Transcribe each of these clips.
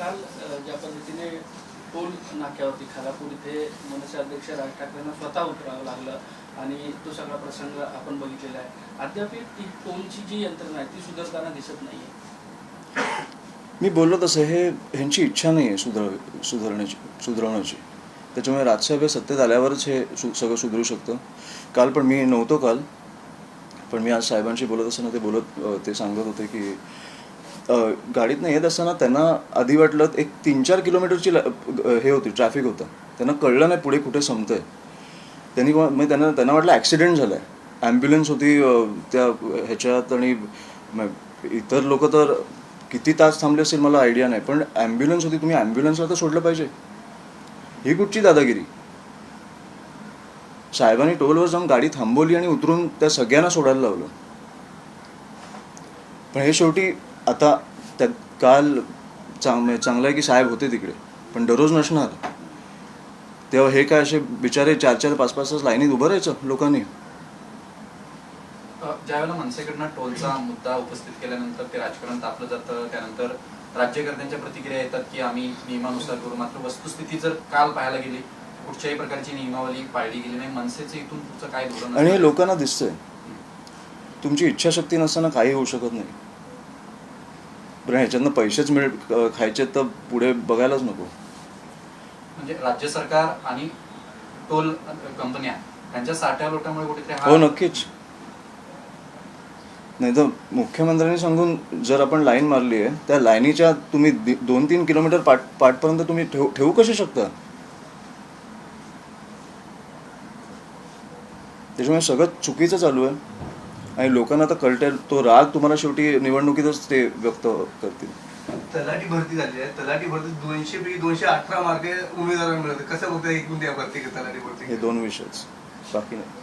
काल ज्या पद्धतीने टोल नाक्यावरती खालापूर इथे मनसे अध्यक्ष राज ठाकरेंना स्वतः उतरावं लागलं आणि तो सगळा प्रसंग आपण बघितलेला आहे. अद्याप ती टोलची जी यंत्रणा आहे ती सुधारताना दिसत नाहीये. मी बोललो तसं हे ह्यांची इच्छा नाही आहे सुधार सुधारण्याची सुधारवण्याची. त्याच्यामुळे राजसाहेब हे सत्तेत आल्यावरच हे सु सगळं सुधरू शकतं. काल पण मी नव्हतो काल पण मी आज साहेबांशी बोलत असताना ते बोलत ते सांगत होते की गाडीतनं येत असताना त्यांना आधी वाटलं एक तीन चार किलोमीटरची ल- हे होती ट्रॅफिक होतं. त्यांना कळलं नाही पुढे कुठे संपतंय. त्यांनी म्हणजे त्यांना त्यांना वाटलं ॲक्सिडेंट झाला आहे ॲम्ब्युलन्स होती त्या ह्याच्यात आणि इतर लोक तर किती तास थांबले असेल मला आयडिया नाही पण ॲम्ब्युलन्स होती तुम्ही ॲम्ब्युलन्सला तर सोडलं पाहिजे. ही कुठची दादागिरी? साहेबांनी टोलवर जाऊन गाडी थांबवली आणि उतरून त्या सगळ्यांना सोडायला लावलं. पण हे शेवटी आता त्या काल चांग म्हणजे चांगलं आहे की साहेब होते तिकडे पण दररोज नसणार. तेव्हा हे काय असे बिचारे चार चार पाच पाच तास लाईनीत उभं राहायचं लोकांनी? ज्यावेळेला मनसेकडनं टोलचा मुद्दा उपस्थित केल्यानंतर ते राजकारण तापलं जातं त्यानंतर राज्यकर्त्यांच्या प्रतिक्रिया येतात की आम्ही नियमानुसार करू. मात्र वस्तुस्थिती जर काल पाहायला गेली कुठच्याही प्रकारची नियमावली पाळली गेली नाही. मनसेचं इथून पुढचं काय धोरण आणि हे? लोकांना दिसतंय. तुमची इच्छाशक्ती नसताना काही होऊ शकत नाही. बरं ह्याच्यातनं पैसेच मिळ खायचे तर पुढे बघायलाच नको. म्हणजे राज्य सरकार आणि टोल कंपन्या यांच्या साठ्या लोटांमुळे कुठेतरी हा नक्कीच. नाही तर मुख्यमंत्र्यांनी सांगून जर आपण लाईन मारली आहे त्या लाईनीच्या तुम्ही दोन तीन किलोमीटर पाठ पाठपर्यंत तुम्ही ठेवू ठेवू कसे शकता? त्याच्यामुळे सगळं चुकीचं चालू आहे. आणि लोकांना आता कळते तो राग तुम्हाला शेवटी निवडणुकीतच ते व्यक्त करतील. तलाठी भरती झाली आहे. तलाठी भरती दोनशे पैकी दोनशे अठरा मार्के उमेदवारांना मिळते कसं होतं एकूण द्या भरती तलाठी हे भरती दोन विषयच. बाकी नाही.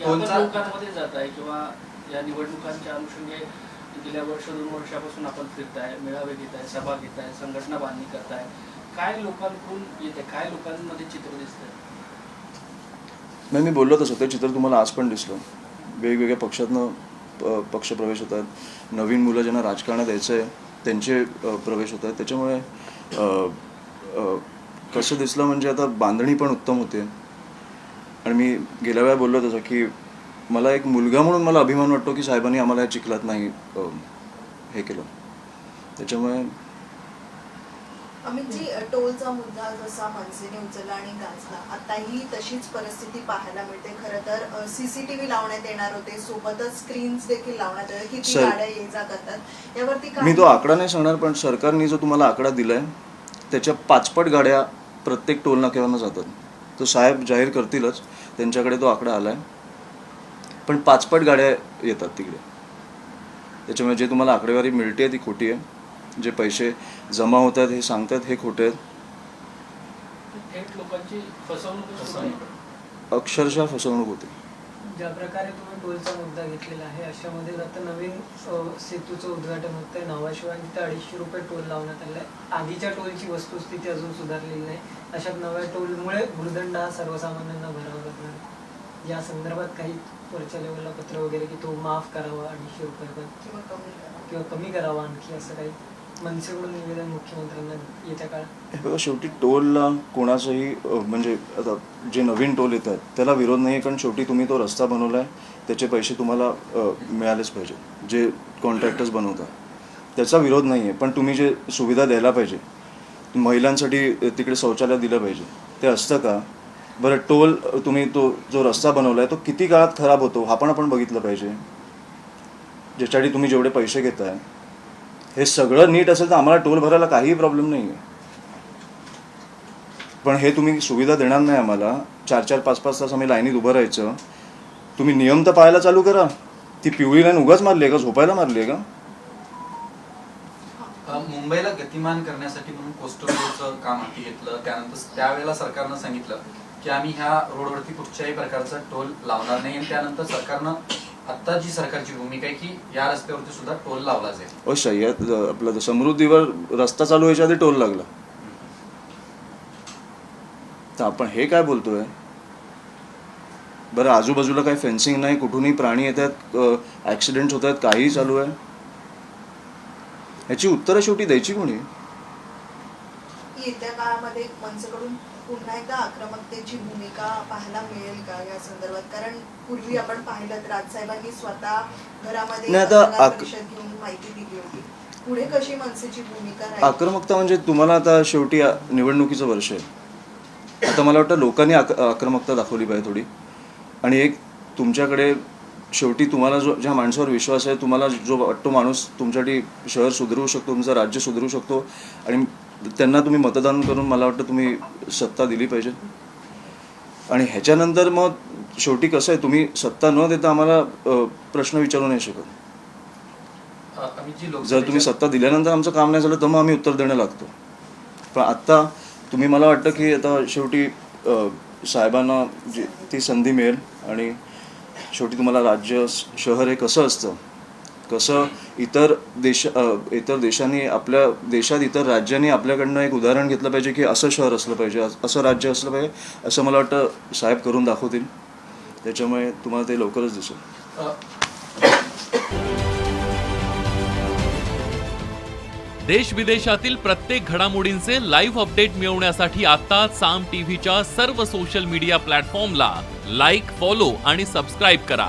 लोकांमध्ये जात आहे किंवा या निवडणुकांच्या अनुषंगे गेल्या वर्ष दोन वर्षापासून आपण फिरताय मेळावे घेत आहे सभा घेत आहे संघटना बांधणी करताय काय लोकांकडून येते? काय लोकांमध्ये चित्र दिसतंय? नाही मी बोललो तसं. ते चित्र तुम्हाला आज पण दिसलं. वेगवेगळ्या पक्षातनं प- पक्षप्रवेश होत आहेत नवीन मुलं ज्यांना राजकारणात यायचं आहे त्यांचे प्रवेश होत आहेत त्याच्यामुळे कसं दिसलं म्हणजे आता बांधणी पण उत्तम होते. आणि मी गेल्या वेळा बोललो तसं की मला एक मुलगा म्हणून मला अभिमान वाटतो की साहेबांनी आम्हाला चिखलात नाही हे केलं. त्याच्यामुळे अमितजी टोलचा मुद्दा जसा मनसेने उचलला आणि गाजला आताही तशीच परिस्थिती पाहायला मिळते. खरं तर सीसीटीव्ही लावण्यात येणार होते सोबतच स्क्रीन्स देखील लावण्यात येणार. किती सर- गाड्या ये जा करतात यावरती काय मी तो आकडा नाही सांगणार पण सरकारने जो तुम्हाला आकडा दिलाय त्याच्या पाचपट गाड्या प्रत्येक टोल नाक्यावरनं जातात. तो साहेब जाहीर करतीलच त्यांच्याकडे तो आकडा आलाय. पण पाचपट गाड्या येतात तिकडे. त्याच्यामुळे जे तुम्हाला आकडेवारी मिळते ती खोटी आहे. जे पैसे जमा होत आहेत हे सांगतात हे खोटे आहेत थेट लोकांची फसवणूक सुरू आहे. फसवणूक. अक्षरशः फसवणूक होते ज्या प्रकारे तुम्ही टोलचा मुद्दा घेतलेला आहे अशामध्ये आता नवीन सेतूचं उद्घाटन होतंय नावाशिवाय तिथे अडीचशे रुपये टोल लावण्यात आलाय आधीच्या टोलची वस्तुस्थिती अजून सुधारलेली नाही अशा नव्या टोलमुळे भूर्दंड हा सर्वसामान्यांना भरावा लागणार या संदर्भात काही वरच्या लेवलला पत्र वगैरे की तो माफ करावा अडीचशे रुपये. किंवा कमी करावा आणखी असं काही मनसेकडून निवेदन मुख्यमंत्र्यांना येत्या काळात? हे बघा शेवटी टोलला कोणाचंही अ, म्हणजे आता जे नवीन टोल येत आहेत त्याला विरोध नाही आहे कारण शेवटी तुम्ही तो रस्ता बनवला आहे त्याचे पैसे तुम्हाला अ, मिळालेच पाहिजे जे कॉन्ट्रॅक्टर्स बनवतात. त्याचा विरोध नाही आहे पण तुम्ही जे सुविधा द्यायला पाहिजे महिलांसाठी तिकडे शौचालय दिलं पाहिजे ते असतं का? बरं टोल अ, तुम्ही तो जो रस्ता बनवला आहे तो किती काळात खराब होतो हा पण आपण बघितलं पाहिजे. ज्याच्यासाठी तुम्ही जेवढे पैसे घेताय हे सगळं नीट असेल तर आम्हाला टोल भरायला काहीही प्रॉब्लेम नाही आहे पण हे तुम्ही सुविधा देणार नाही आम्हाला. चार चार पाच पाच तास आम्ही लाईनीत उभं राहायचं. तुम्ही नियम तर पाहायला चालू करा. ती पिवळी लाईन उगाच मारली आहे का? झोपायला मारली आहे का मुंबईला गतिमान करण्यासाठी म्हणून कोस्टल रोडचं काम हाती घेतलं. त्यानंतर त्यावेळेला सरकारनं सांगितलं की आम्ही ह्या रोडवरती कुठच्याही प्रकारचा टोल लावणार नाही. आणि त्यानंतर सरकारनं आता जी सरकारची भूमिका आहे की या रस्त्यावरती सुद्धा टोल लावला जाईल. ओ सह्याद आपलं समृद्धीवर रस्ता चालू व्हायच्या आधी टोल लागला. तर आपण हे काय बोलतोय? बरं आजूबाजूला काही फेन्सिंग नाही कुठूनही प्राणी येतात ॲक्सिडेंट्स होत आहेत काहीही चालू आहे. ह्याची उत्तरं शेवटी द्यायची कोणी? येत्या काळामध्ये मनसेकडून पुन्हा एकदा आक्रमकतेची भूमिका पाहायला मिळेल का या संदर्भात? कारण पूर्वी आपण पाहिलं तर राजसाहेबांनी स्वतः घरामध्ये परिषद घेऊन माहिती दिली होती. पुढे कशी मनसेची भूमिका राहील? आक्रमकता म्हणजे तुम्हाला आता शेवटी निवडणुकीचं वर्ष आहे. आता मला वाटतं लोकांनी आक आक्रमकता दाखवली पाहिजे थोडी. आणि एक तुमच्याकडे शेवटी तुम्हाला जो ज्या माणसावर विश्वास आहे तुम्हाला जो वाटतो माणूस तुमच्यासाठी शहर सुधरवू शकतो तुमचं राज्य सुधरू शकतो. आणि त्यांना तुम्ही मतदान करून मला वाटतं तुम्ही सत्ता दिली पाहिजे. आणि ह्याच्यानंतर मग शेवटी कसं आहे तुम्ही सत्ता न देता आम्हाला प्रश्न विचारू नाही शकत. जर तुम्ही सत्ता दिल्यानंतर आमचं काम नाही झालं तर मग आम्ही उत्तर देणं लागतो. पण आत्ता तुम्ही मला वाटतं की आता शेवटी साहेबांना जी ती संधी मिळेल आणि शेवटी तुम्हाला राज्य शहर हे कसं असतं कसं इतर देश इतर देशांनी आपल्या देशात इतर राज्यांनी आपल्याकडनं एक उदाहरण घेतलं पाहिजे की असं शहर असलं पाहिजे असं राज्य असलं पाहिजे असं मला वाटतं साहेब करून दाखवतील. त्याच्यामुळे तुम्हाला ते लवकरच दिसेल. देश विदेशातील प्रत्येक घडामोडींचे लाईव्ह अपडेट मिळवण्यासाठी आता साम टीव्हीच्या सर्व सोशल मीडिया प्लॅटफॉर्मला लाईक फॉलो आणि सबस्क्राईब करा.